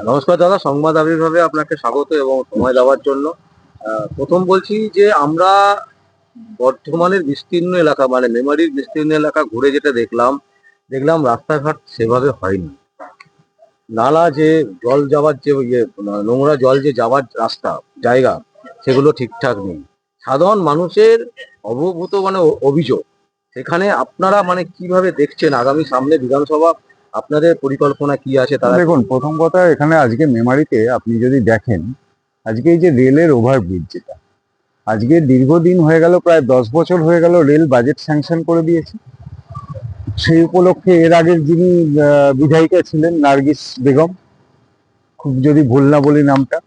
নমস্কার দাদা, সংবাদ আবির্ভাবে আপনাকে স্বাগত এবং সময় দেওয়ার জন্য। প্রথম বলছি যে আমরা বর্ধমানের বিস্তীর্ণ এলাকা মানে মেমারির বিস্তীর্ণ এলাকা ঘুরে যেটা দেখলাম দেখলাম রাস্তাঘাট সেভাবে হয়নি। নালা যে জল যাওয়ার যে ইয়ে নোংরা জল যে যাওয়ার রাস্তা, জায়গা, সেগুলো ঠিকঠাক নেই। সাধারণ মানুষের অবভূত মানে অভিযোগ, সেখানে আপনারা মানে কীভাবে দেখছেন? আগামী সামনে বিধানসভা আপনাদের পরিকল্পনা কি আছে তারা দেখুন, প্রথম কথা, এখানে আজকে মেমারিতে আপনি যদি দেখেন, আজকে এই যে রেলের ওভারব্রিজ যেটা, আজকে দীর্ঘদিন হয়ে গেল, প্রায় দশ বছর হয়ে গেল রেল বাজেট স্যাংশন করে দিয়েছে। সেই উপলক্ষে এর আগের যিনি বিধায়িকা ছিলেন, নার্গিস বেগম, খুব যদি ভুল না বলি নামটা,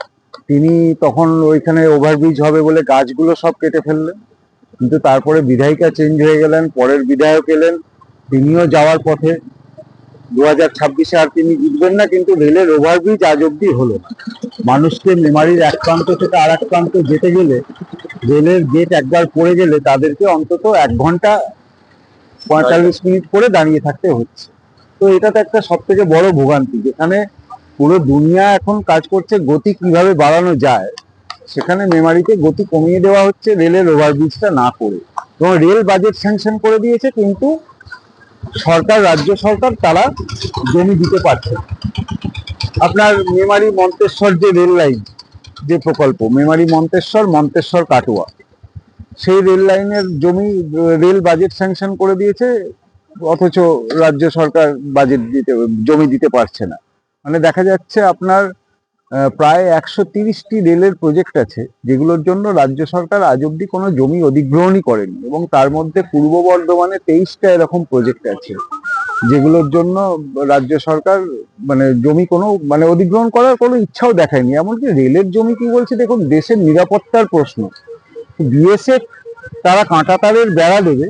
তিনি তখন ওইখানে ওভারব্রিজ হবে বলে গাছগুলো সব কেটে ফেললেন। কিন্তু তারপরে বিধায়িকা চেঞ্জ হয়ে গেলেন, পরের বিধায়ক এলেন, তিনিও যাওয়ার পথে দু হাজার ছাব্বিশে আর তিনি জিতবেন না, কিন্তু রেলের ওভারব্রিজ আজ অব্দি হলো মানুষকে মেমারির এক প্রান্ত থেকে আর এক প্রান্ত যেতে গেলে, রেলের গেট একবার পড়ে গেলে তাদেরকে অন্তত এক ঘণ্টা পঁয়তাল্লিশ মিনিট করে দাঁড়িয়ে থাকতে হচ্ছে। তো এটা তো একটা সব থেকে বড় ভোগান্তি, যেখানে পুরো দুনিয়া এখন কাজ করছে গতি কীভাবে বাড়ানো যায়, সেখানে মেমারিতে গতি কমিয়ে দেওয়া হচ্ছে রেলের ওভারব্রিজটা না করে। এবং রেল বাজেট স্যাংশন করে দিয়েছে, কিন্তু সরকার, রাজ্য সরকার তারা জমি দিতে পারছে আপনার মেমারি মন্তেশ্বর যে রেল লাইন, যে প্রকল্প, মেমারি মন্তেশ্বর মন্তেশ্বর কাটোয়া, সেই রেল লাইনের জমি, রেল বাজেট স্যাংশন করে দিয়েছে, অথচ রাজ্য সরকার বাজেট দিতে, জমি দিতে পারছে না। মানে দেখা যাচ্ছে আপনার প্রায় একশো তিরিশটি রেলের প্রজেক্ট আছে, যেগুলোর জন্য রাজ্য সরকার আজ অব্দি কোনো জমি অধিগ্রহণই করেনি এবং তার মধ্যে পূর্ব বর্ধমানে তেইশটা এরকম প্রজেক্ট আছে, যেগুলোর জন্য রাজ্য সরকার মানে জমি কোনো মানে অধিগ্রহণ করার কোনো ইচ্ছাও দেখায়নি। এমনকি রেলের জমি কি বলছে দেখুন, দেশের নিরাপত্তার প্রশ্ন। বিএসএফ তারা কাঁটা তারের বেড়া দেবে,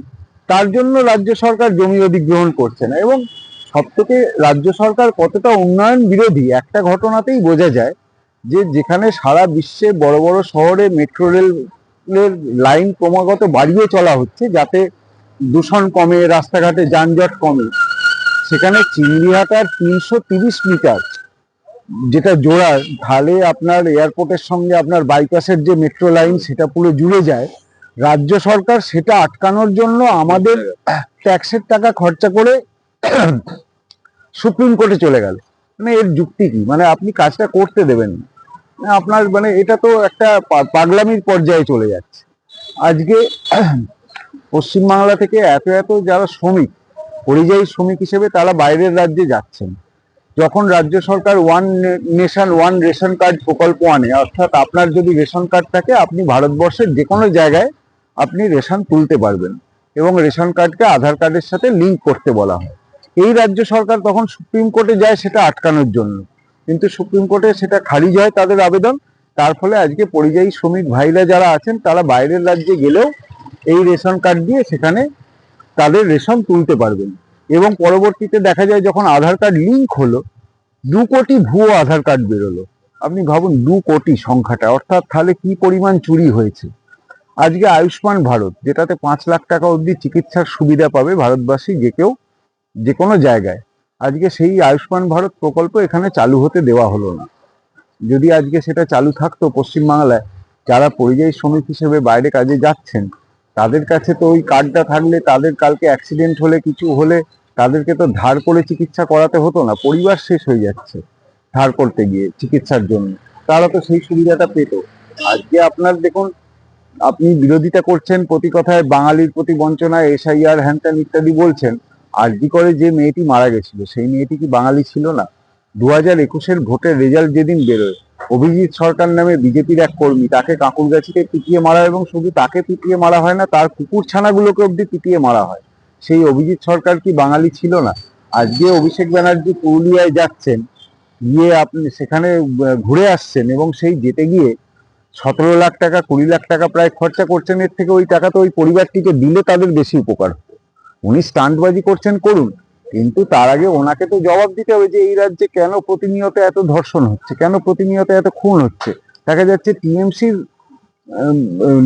তার জন্য রাজ্য সরকার জমি অধিগ্রহণ করছে না এবং সব থেকে রাজ্য সরকার কতটা উন্নয়ন বিরোধী একটা ঘটনাতেই বোঝা যায় যে যেখানে সারা বিশ্বে বড় বড় শহরে মেট্রো রেলের লাইন ক্রমাগত বাড়িয়ে চলা হচ্ছে, যাতে দূষণ কমে, রাস্তাঘাটে যানজট কমে। সেখানে চিংড়িহাটার তিনশো তিরিশ মিটার, যেটা জোড়ার ঢালে আপনার এয়ারপোর্টের সঙ্গে আপনার বাইপাসের যে মেট্রো লাইন, সেটা পুরো জুড়ে যায়। রাজ্য সরকার সেটা আটকানোর জন্য আমাদের ট্যাক্সের টাকা খরচা করে সুপ্রিম কোর্টে চলে গেল। মানে এর যুক্তি কি? মানে আপনি কাজটা করতে দেবেন না। আপনার মানে এটা তো একটা পাগলামির পর্যায়ে চলে যাচ্ছে। আজকে পশ্চিমবাংলা থেকে এত এত যারা শ্রমিক, পরিযায়ী শ্রমিক হিসেবে তারা বাইরের রাজ্যে যাচ্ছেন। যখন রাজ্য সরকার one nation one ration card প্রকল্প আনে, অর্থাৎ আপনার যদি রেশন কার্ড থাকে, আপনি ভারতবর্ষের যে কোনো জায়গায় আপনি রেশন তুলতে পারবেন এবং রেশন কার্ডকে আধার কার্ডের সাথে লিঙ্ক করতে বলা হয়। এই রাজ্য সরকার তখন সুপ্রিম কোর্টে যায় সেটা আটকানোর জন্য। কিন্তু সুপ্রিম কোর্টে সেটা খারিজ হয় তাদের আবেদন। তার ফলে আজকে পরিযায়ী শ্রমিক ভাইরা যারা আছেন, তারা বাইরের রাজ্যে গেলেও এই রেশন কার্ড দিয়ে সেখানে তাদের রেশন তুলতে পারবেন। এবং পরবর্তীতে দেখা যায় যখন আধার কার্ড লিঙ্ক হলো, দু কোটি ভুয়ো আধার কার্ড বেরোলো। আপনি ভাবুন, দু কোটি সংখ্যাটা, অর্থাৎ তাহলে কি পরিমাণ চুরি হয়েছে? আজকে আয়ুষ্মান ভারত, যেটাতে পাঁচ লাখ টাকা অবধি চিকিৎসার সুবিধা পাবে ভারতবাসী যে কেউ, যে কোনো জায়গায় আজকে সেই আয়ুষ্মান ভারত প্রকল্প এখানে চালু হতে দেওয়া হলো না। যদি আজকে সেটা চালু থাকতো পশ্চিমবাংলায়, যারা পরিযায়ী শ্রমিক হিসেবে বাইরে কাজে যাচ্ছেন, তাদের কাছে তো ওই কার্ডটা থাকলে তাদের কালকে অ্যাক্সিডেন্ট হলে, কিছু হলে তাদেরকে তো ধার করে চিকিৎসা করাতে হতো না, পরিবার শেষ হয়ে যাচ্ছে ধার করতে গিয়ে চিকিৎসার জন্য। তারা তো সেই সুবিধাটা পেত। আজকে আপনার দেখুন, আপনি বিরোধিতা করছেন প্রতি কথায়, বাঙালির প্রতি বঞ্চনায় এসআইআর হ্যান ত্যান ইত্যাদি বলছেন আরজি করে যে মেয়েটি মারা গেছিল, সেই মেয়েটি কি বাঙালি ছিল না? দু হাজার একুশের ভোটের রেজাল্ট যেদিন বেরোয়, অভিজিৎ সরকার নামে বিজেপির এক কর্মী তাকে কাকুরগাছিতে পিটিয়ে মারা এবং শুধু তাকে পিটিয়ে মারা হয় না, তার কুকুর ছানাগুলোকে অব্দি পিটিয়ে মারা হয়। সেই অভিজিৎ সরকার কি বাঙালি ছিল না? আজকে অভিষেক ব্যানার্জি পুরুলিয়ায় যাচ্ছেন, গিয়ে আপনি সেখানে ঘুরে আসছেন এবং সেই যেতে গিয়ে সতেরো লাখ টাকা, কুড়ি লাখ টাকা প্রায় খরচা করছেন, এর থেকে ওই টাকা তো ওই পরিবারটিকে দিলে তাদের বেশি উপকার হতো। উনি স্টান্টবাজি করছেন, করুন। কিন্তু তার আগে ওনাকে তো জবাব দিতে হবে যে এই রাজ্যে কেন প্রতিনিয়ত এত ধর্ষণ হচ্ছে, কেন প্রতিনিয়ত এত খুন হচ্ছে? দেখা যাচ্ছে টিএমসির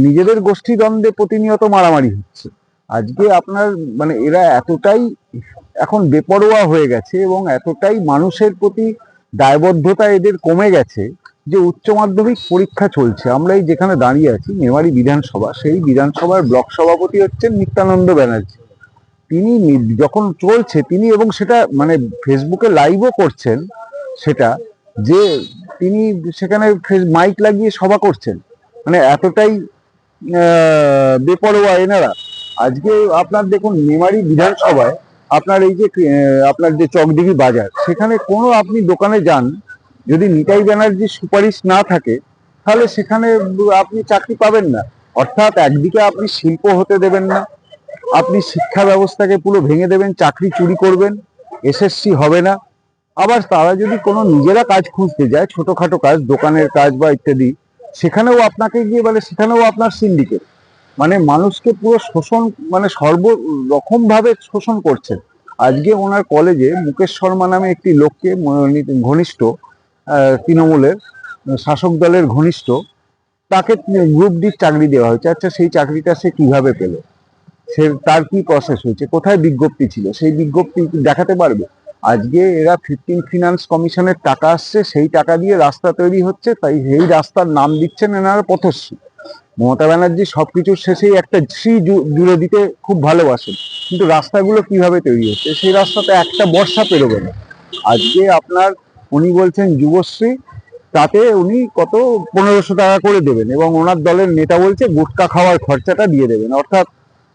নিজেদের গোষ্ঠী দ্বন্দ্বে প্রতিনিয়ত মারামারি হচ্ছে। আজকে আপনার মানে এরা এতটাই এখন বেপরোয়া হয়ে গেছে এবং এতটাই মানুষের প্রতি দায়বদ্ধতা এদের কমে গেছে যে উচ্চ মাধ্যমিক পরীক্ষা চলছে। আমরা এই যেখানে দাঁড়িয়ে আছি মেমারি বিধানসভা, সেই বিধানসভার ব্লক সভাপতি হচ্ছেন নিত্যানন্দ ব্যানার্জি। তিনি যখন চলছে, তিনি এবং সেটা মানে ফেসবুকে লাইভও করছেন সেটা, যে তিনি সেখানে মাইক লাগিয়ে সভা করছেন। মানে এতটাই বেপরোয়া এনারা। আজকে আপনার দেখুন মেমারি বিধানসভায় আপনার এই যে আপনার যে চকদিঘি বাজার, সেখানে কোনো আপনি দোকানে যান, যদি নিতাই ব্যানার্জির সুপারিশ না থাকে, তাহলে সেখানে আপনি চাকরি পাবেন না। অর্থাৎ একদিকে আপনি শিল্প হতে দেবেন না আপনি শিক্ষা ব্যবস্থাকে পুরো ভেঙে দেবেন, চাকরি চুরি করবেন, এসএসসি হবে না। আবার তারা যদি কোনো নিজেরা কাজ খুঁজতে যায়, ছোটখাটো কাজ, দোকানের কাজ বা ইত্যাদি, সেখানেও আপনাকে গিয়ে বলে, সেখানেও আপনার সিন্ডিকেট মানে মানুষকে পুরো শোষণ মানে সর্ব রকম ভাবে শোষণ করছেন আজকে ওনার কলেজে মুকেশ শর্মা নামে একটি লোককে ঘনিষ্ঠ তৃণমূলের শাসক দলের ঘনিষ্ঠ, তাকে গ্রুপ ডির চাকরি দেওয়া হয়েছে। আচ্ছা সেই চাকরিটা সে কীভাবে পেল? সে তার কি প্রসেস হয়েছে? কোথায় বিজ্ঞপ্তি ছিল? সেই বিজ্ঞপ্তি দেখাতে পারবে? আজকে এরা ফিফটিন ফিনান্স কমিশনের টাকা আসছে, সেই টাকা দিয়ে রাস্তা তৈরি হচ্ছে, তাই সেই রাস্তার নাম দিচ্ছেন এনারা পথশ্রী মমতা ব্যানার্জি সবকিছুর শেষেই একটা শ্রী জুড়ে দিতে খুব ভালোবাসেন। কিন্তু রাস্তাগুলো কীভাবে তৈরি হচ্ছে? সেই রাস্তাতে একটা বর্ষা পেরোবে না। আজকে আপনার উনি বলছেন যুবশ্রী, তাতে উনি কত? পনেরোশো টাকা করে দেবেন এবং ওনার দলের নেতা বলছে, গুটকা খাওয়ার খরচাটা দিয়ে দেবেন। অর্থাৎ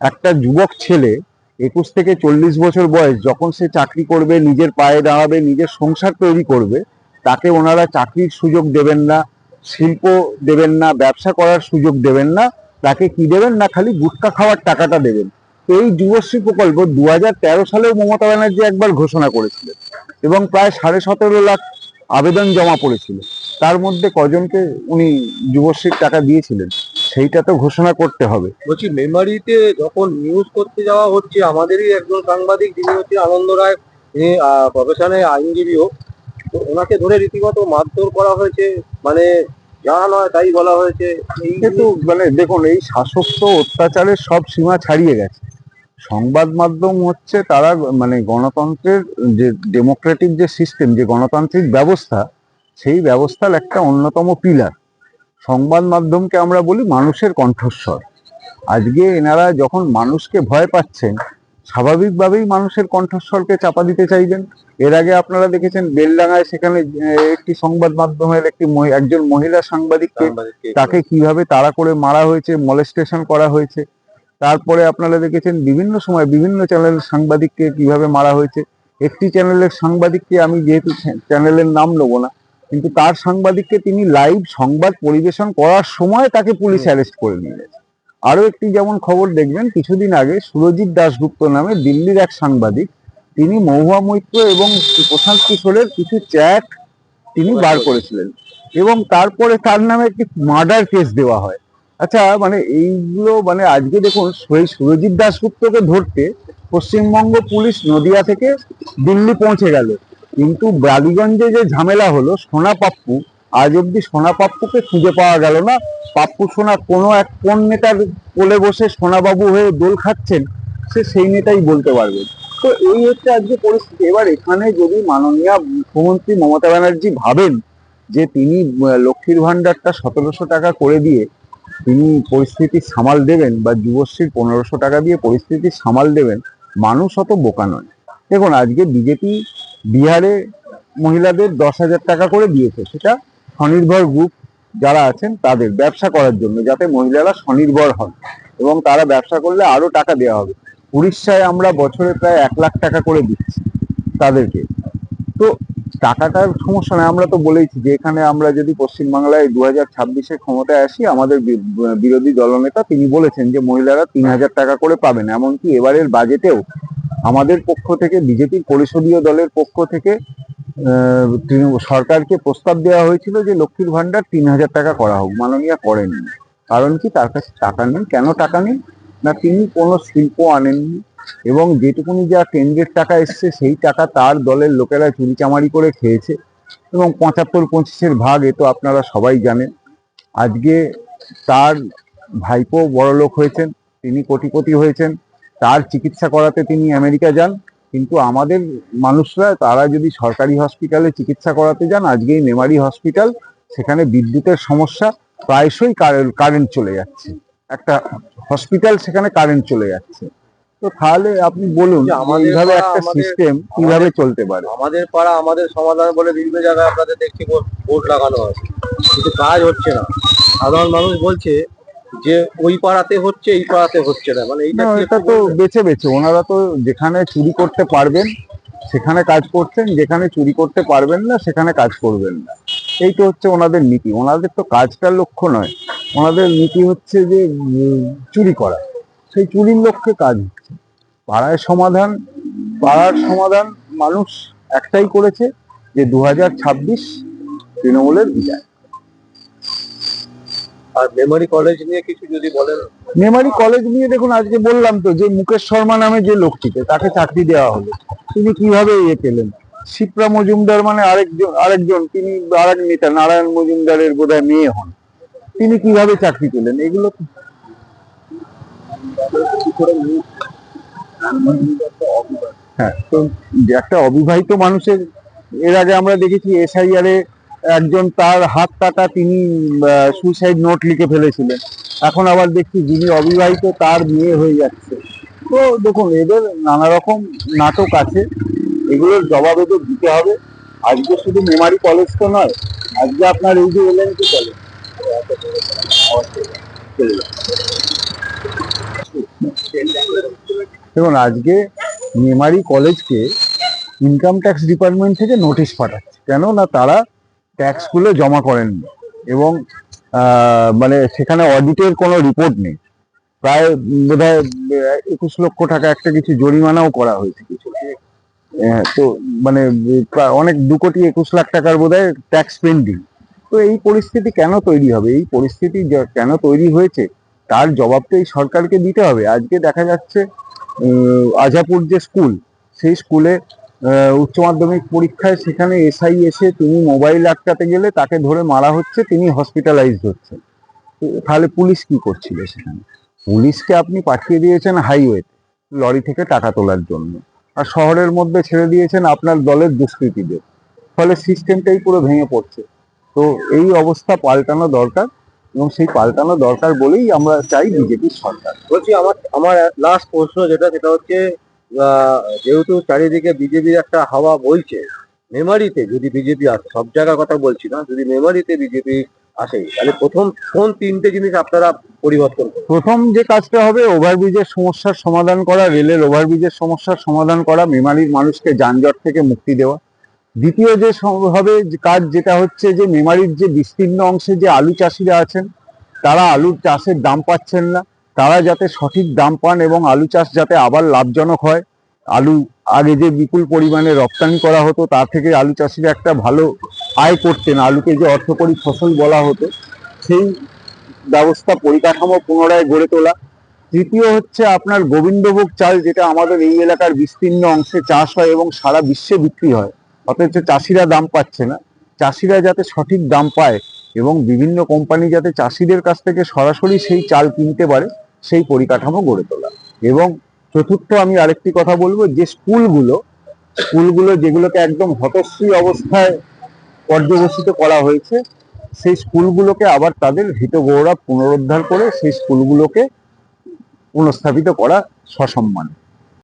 একটা যুবক ছেলে একুশ থেকে চল্লিশ বছর বয়স, যখন সে চাকরি করবে, নিজের পায়ে দাঁড়াবে, নিজের সংসার তৈরি করবে, তাকে ওনারা চাকরির সুযোগ দেবেন না, শিল্প দেবেন না, ব্যবসা করার সুযোগ দেবেন না, তাকে কি দেবেন না, খালি গুটকা খাওয়ার টাকাটা দেবেন। তো এই যুবশ্রী প্রকল্প দু হাজার তেরো সালেও মমতা ব্যানার্জি একবার ঘোষণা করেছিলেন এবং প্রায় সাড়ে সতেরো লাখ আবেদন জমা পড়েছিল। তার মধ্যে কজনকে উনি যুবশ্রীর টাকা দিয়েছিলেন। সেইটা তো ঘোষণা করতে হবে। বলছি মেমারিতে যখন নিউজ করতে যাওয়া হচ্ছে আমাদেরই একজন সাংবাদিক যিনি হচ্ছে আনন্দ রায় তিনি প্রফেশনে আইনজীবীও তো ওনাকে ধরে রীতিমতো মারধর করা হয়েছে মানে যা নয় তাই বলা হয়েছে। কিন্তু মানে দেখুন এই শাসক তো অত্যাচারের সব সীমা ছাড়িয়ে গেছে। সংবাদ মাধ্যম হচ্ছে তারা মানে গণতন্ত্রের যে ডেমোক্রেটিক যে সিস্টেম যে গণতান্ত্রিক ব্যবস্থা সেই ব্যবস্থার একটা অন্যতম পিলার সংবাদ মাধ্যমকে আমরা বলি মানুষের কণ্ঠস্বর। আজকে এনারা যখন মানুষকে ভয় পাচ্ছেন স্বাভাবিকভাবেই মানুষের কণ্ঠস্বরকে চাপা দিতে চাইবেন। এর আগে আপনারা দেখেছেন বেলডাঙায় সেখানে একটি সংবাদ মাধ্যমের একটি একজন মহিলা সাংবাদিককে সাংবাদিককে- তাকে কীভাবে তাড়া করে মারা হয়েছে মলেস্টেশন করা হয়েছে। তারপরে আপনারা দেখেছেন বিভিন্ন সময় বিভিন্ন চ্যানেলের সাংবাদিককে কীভাবে মারা হয়েছে। একটি চ্যানেলের সাংবাদিককে আমি যেহেতু চ্যানেলের নাম নেব না কিন্তু তার সাংবাদিককে তিনি লাইভ সংবাদ পরিবেশন করার সময় তাকে পুলিশ অ্যারেস্ট করে নিয়ে গেছে। আরও একটি যেমন খবর দেখবেন কিছুদিন আগে সুরজিৎ দাশগুপ্ত নামে দিল্লির এক সাংবাদিক তিনি মহুয়া মৈত্র এবং প্রশান্ত কিশোরের কিছু চ্যাট তিনি বার করেছিলেন এবং তারপরে তার নামে একটি মার্ডার কেস দেওয়া হয়। আচ্ছা মানে এইগুলো মানে আজকে দেখুন সেই সুরজিৎ দাশগুপ্তকে ধরতে পশ্চিমবঙ্গ পুলিশ নদিয়া থেকে দিল্লি পৌঁছে গেল। কিন্তু বালিগঞ্জে যে ঝামেলা হলো, সোনা পাপ্পু, আজ অব্দি সোনা পাপ্পুকে খুঁজে পাওয়া গেল না। পাপ্পু সোনা কোনো এক কোন নেতার কোলে বসে সোনাবাবু হয়ে দোল খাচ্ছেন, সে সেই নেতাই বলতে পারবে। তো এই হচ্ছে আজকে পরিস্থিতি। এবার এখানে যদি মাননীয় মুখ্যমন্ত্রী মমতা ব্যানার্জি ভাবেন যে তিনি লক্ষ্মীর ভাণ্ডারটা সতেরোশো টাকা করে দিয়ে তিনি পরিস্থিতি সামাল দেবেন বা যুবশ্রীর পনেরোশো টাকা দিয়ে পরিস্থিতি সামাল দেবেন, মানুষ অত বোকা নয়। দেখুন, আজকে বিজেপি বিহারে মহিলাদের দশ হাজার টাকা করে দিয়েছে। সেটা স্বনির্ভর গ্রুপ যারা আছেন তাদের ব্যবসা করার জন্য, যাতে মহিলারা স্বনির্ভর হন এবং তারা ব্যবসা করলে আরও টাকা দেওয়া হবে। উড়িষ্যায় আমরা বছরে প্রায় এক লাখ টাকা করে দিচ্ছি তাদেরকে। তো টাকাটার সমস্যা নয়, আমরা তো বলেইছি যে এখানে আমরা যদি পশ্চিমবাংলায় দু হাজার ছাব্বিশে ক্ষমতায় আসি, আমাদের বিরোধী দলনেতা তিনি বলেছেন যে মহিলারা তিন হাজার টাকা করে পাবেন। এমনকি এবারের বাজেটেও আমাদের পক্ষ থেকে বিজেপির পরিষদীয় দলের পক্ষ থেকে সরকারকে প্রস্তাব দেওয়া হয়েছিল যে লক্ষ্মীর ভান্ডার তিন হাজার টাকা করা হোক। মাননীয় করেননি কারণ কি? তার কাছে টাকা নেই। কেন টাকা নেই? না, তিনি কোনো শিল্প আনেননি এবং যেটুকুনি যা কেন্দ্রের টাকা এসছে, সেই টাকা তার দলের লোকেরা চুরিচামারি করে খেয়েছে এবং পঁচাত্তর পঁচিশের ভাগ, এ তো আপনারা সবাই জানেন। আজকে তার ভাইপো বড়লোক হয়েছেন, তিনি কোটিপতি হয়েছেন। তার চিকিৎসা করাতে তিনি আমেরিকা যান কিন্তু আমাদের মানুষরা তারা যদি সরকারি হসপিটালে চিকিৎসা করাতে যান আজকে এই মেমারি হসপিটাল সেখানে বিদ্যুতের সমস্যা প্রায়শই কারেন্ট চলে যাচ্ছে। একটা হসপিটাল সেখানে কারেন্ট চলে যাচ্ছে। তো তাহলে আপনি বলুন আমাদের এইভাবে একটা সিস্টেম কীভাবে চলতে পারে? আমাদের পাড়া আমাদের সমাধান বলে বিভিন্ন জায়গায় আপনাদের দেখছি বোর্ড লাগানো আছে। কিন্তু কাজ হচ্ছে না। সাধারণ মানুষ বলছে যে ওই পাড়াতে হচ্ছে এই পাড়াতে হচ্ছে না। মানে এইটা এটা তো বেছে বেছে। ওনারা তো যেখানে চুরি করতে পারবেন সেখানে কাজ করছেন। যেখানে চুরি করতে পারবেন না সেখানে কাজ করবেন না। এই তো হচ্ছে ওনাদের নীতি। ওনাদের তো কাজটার লক্ষ্য নয়। ওনাদের নীতি হচ্ছে যে চুরি করা। সেই চুরির লক্ষ্যে কাজ হচ্ছে। পাড়ায় সমাধান পাড়ার সমাধান মানুষ একটাই করেছে যে দু হাজার ছাব্বিশ তৃণমূলের বিজয়। আর মেমোরি কলেজ নিয়ে কিছু যদি বলেন? মেমারি কলেজ নিয়ে দেখুন, আজকে বললাম তো যে মুকেশ শর্মা নামে যে লোকটিকে, তাকে চাকরি দেওয়া হলো। তিনি কীভাবে ইয়ে পেলেন? শিপ্রা মজুমদার মানে আরেকজন আরেকজন, তিনি আরেক নেতা, নারায়ণ মজুমদারের বোধহয় মেয়ে হন। তিনি কীভাবে চাকরি পেলেন? এগুলো হ্যাঁ তো একটা অবিবাহিত মানুষের, এর আগে আমরা দেখেছি এসআইআর এ একজন তার হাত কাটা তিনি সুইসাইড নোট লিখে ফেলেছিলেন। এখন আবার দেখছি যিনি অবিবাহিত, তার বিয়ে হয়ে যাচ্ছে। তো দেখুন, এদের নানা রকম নাটক আছে। এগুলোর জবাব এদের দিতে হবে। আজকে শুধু মেমারি কলেজ তো নয়, আজকে আপনার এই যে এলেন কি কলেজ দেখুন, আজকে মেমারি কলেজকে ইনকাম ট্যাক্স ডিপার্টমেন্ট থেকে নোটিশ পাঠাচ্ছে। কেন না তারা ট্যাক্সগুলো জমা করেননি এবং মানে সেখানে অডিটের কোনো রিপোর্ট নেই। প্রায় বোধ হয় একুশ লক্ষ টাকা একটা কিছু জরিমানাও করা হয়েছে কিছু। তো মানে অনেক দু কোটি একুশ লাখ টাকার বোধ হয় ট্যাক্স পেন্ডিং তো এই পরিস্থিতি কেন তৈরি হবে? এই পরিস্থিতি কেন তৈরি হয়েছে, তার জবাব তো এই সরকারকে দিতে হবে। আজকে দেখা যাচ্ছে আজাপুর যে স্কুল সেই স্কুলে উচ্চ মাধ্যমিক পরীক্ষায় সেখানে এসআই এসে তিনি মোবাইল আটকাতে গেলে তাকে ধরে মারা হচ্ছে, তিনি হসপিটালাইজড হচ্ছেন। তো তাহলে পুলিশ কি করছিল সেখানে? পুলিশকে আপনি পাঠিয়ে দিয়েছেন হাইওয়ে লরি থেকে টাকা তোলার জন্য। আর শহরের মধ্যে ছেড়ে দিয়েছেন আপনার দলের দুষ্কৃতীদের। ফলে সিস্টেমটাই পুরো ভেঙে পড়ছে। তো এই অবস্থা পাল্টানো দরকার এবং সেই পাল্টানো দরকার বলেই আমরা চাই বিজেপির সরকার। বলছি, আমার আমার লাস্ট প্রশ্ন যেটা, সেটা হচ্ছে যেহেতু চারিদিকে বিজেপির একটা হাওয়া বইছে, মেমারিতে যদি বিজেপি আসে, সব জায়গার কথা বলছি না, যদি মেমারিতে বিজেপি আসে, তাহলে প্রথম, কোন তিনটে জিনিস আপনারা পরিবর্তন প্রথম যে কাজটা হবে, ওভারব্রিজের সমস্যার সমাধান করা, রেলের ওভারব্রিজের সমস্যার সমাধান করা, মেমারির মানুষকে যানজট থেকে মুক্তি দেওয়া। দ্বিতীয় যে হবে কাজ, যেটা হচ্ছে যে মেমারির যে বিস্তীর্ণ অংশে যে আলু চাষিরা আছেন, তারা আলুর চাষের দাম পাচ্ছেন না। তারা যাতে সঠিক দাম পান এবং আলু চাষ যাতে আবার লাভজনক হয়। আলু আগে যে বিপুল পরিমাণে রপ্তানি করা হতো, তার থেকে আলু চাষিরা একটা ভালো আয় করতেন। আলুকে যে অর্থকরী ফসল বলা হতো, সেই ব্যবস্থা পরিকাঠামো পুনরায় গড়ে তোলা। তৃতীয় হচ্ছে আপনার গোবিন্দভোগ চাল, যেটা আমাদের এই এলাকার বিস্তীর্ণ অংশে চাষ হয় এবং সারা বিশ্বে বিক্রি হয়। অথচ চাষিরা দাম পাচ্ছে না। চাষিরা যাতে সঠিক দাম পায় এবং বিভিন্ন কোম্পানি যাতে চাষিদের কাছ থেকে সরাসরি সেই চাল কিনতে পারে সেই পরিকাঠামো গড়ে তোলা। এবং চতুর্থ আমি আরেকটি কথা বলব, যে স্কুলগুলো স্কুলগুলো যেগুলোকে একদম হতশ্রী অবস্থায় পর্যবসিত করা হয়েছে, সেই স্কুলগুলোকে আবার তাদের হিত গৌরব পুনরুদ্ধার করে সেই স্কুলগুলোকে পুনঃস্থাপিত করা সসম্মানে।